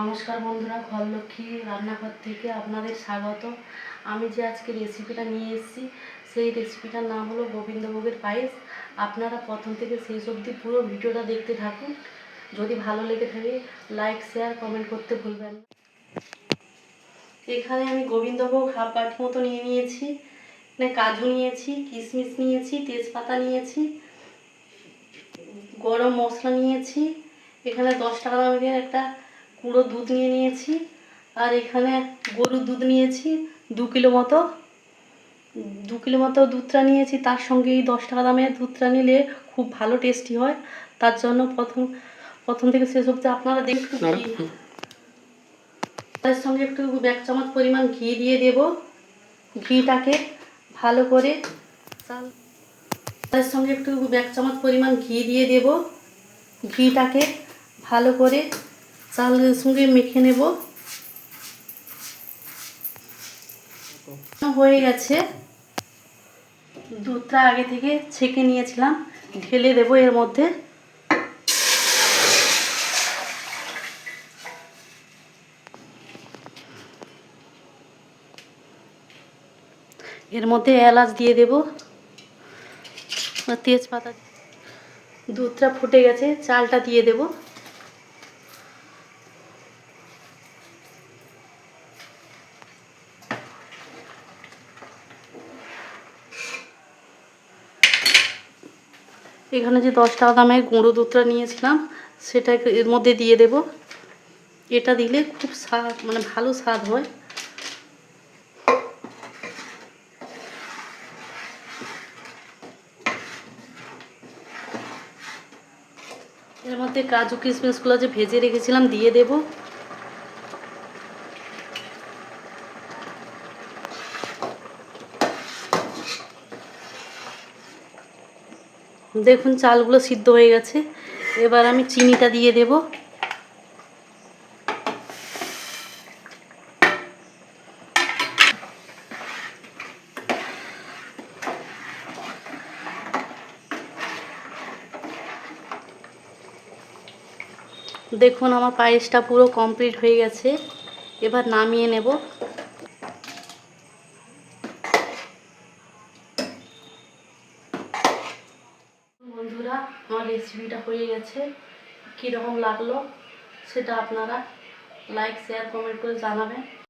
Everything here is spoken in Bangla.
নমস্কার বন্ধুরা ঘরলক্ষ্মী রান্নাঘর থেকে আপনাদের স্বাগত। আমি যে আজকে রেসিপিটা নিয়ে এসেছি, সেই রেসিপিটার নাম হলো গোবিন্দভোগের পায়েস। আপনারা প্রথম থেকে শেষ অবধি পুরো ভিডিওটা দেখতে থাকুন। যদি ভালো লেগে থাকে লাইক শেয়ার কমেন্ট করতে ভুলবেন এখানে আমি গোবিন্দভোগ হাফ বাটি মতো নিয়ে নিয়েছি। এখানে কাজু নিয়েছি, কিশমিশ নিয়েছি, তেজপাতা নিয়েছি, গরম মশলা নিয়েছি। এখানে দশ টাকা দামের একটা গুঁড়ো দুধ নিয়ে নিয়েছি। আর এখানে গরুর দুধ নিয়েছি দু কিলো মতো। দু কিলো মতো দুধটা নিয়েছি তার সঙ্গে এই দশ টাকা দামের দুধটা নিলে খুব ভালো টেস্টি হয়। তার জন্য প্রথম প্রথম থেকে শেষ অবধি আপনারা দেখুন তার সঙ্গে একটু এক চামচ পরিমাণ ঘি দিয়ে দেব। ঘিটাকে ভালো করে তার সঙ্গে একটু এক চামচ পরিমাণ ঘি দিয়ে দেব। ঘিটাকে ভালো করে চালের সঙ্গে মেখে নেব। হয়ে গেছে। দুধটা আগে থেকে ছেঁকে নিয়েছিলাম, ঢেলে দেব এর মধ্যে। এর মধ্যে এলাচ দিয়ে দেব। তেজপাতা। দুধটা ফুটে গেছে, চালটা দিয়ে দেব। এখানে যে দশ টাকা দামের গুঁড়ো দুধটা নিয়েছিলাম, সেটা এর মধ্যে দিয়ে দেব। এটা দিলে খুব স্বাদ মানে ভালো স্বাদ হয়। এর মধ্যে কাজু কিশমিশগুলো যে ভেজে রেখেছিলাম, দিয়ে দেব। দেখুন, চালগুলো সিদ্ধ হয়ে গেছে। এবার আমি চিনিটা দিয়ে দেব। দেখুন, আমার পায়েসটা পুরো কমপ্লিট হয়ে গেছে। এবার নামিয়ে নেব। বন্ধুরা আমার রেসিপিটা হয়ে গেছে। কীরকম লাগল সেটা আপনারা লাইক শেয়ার কমেন্ট করে জানাবেন।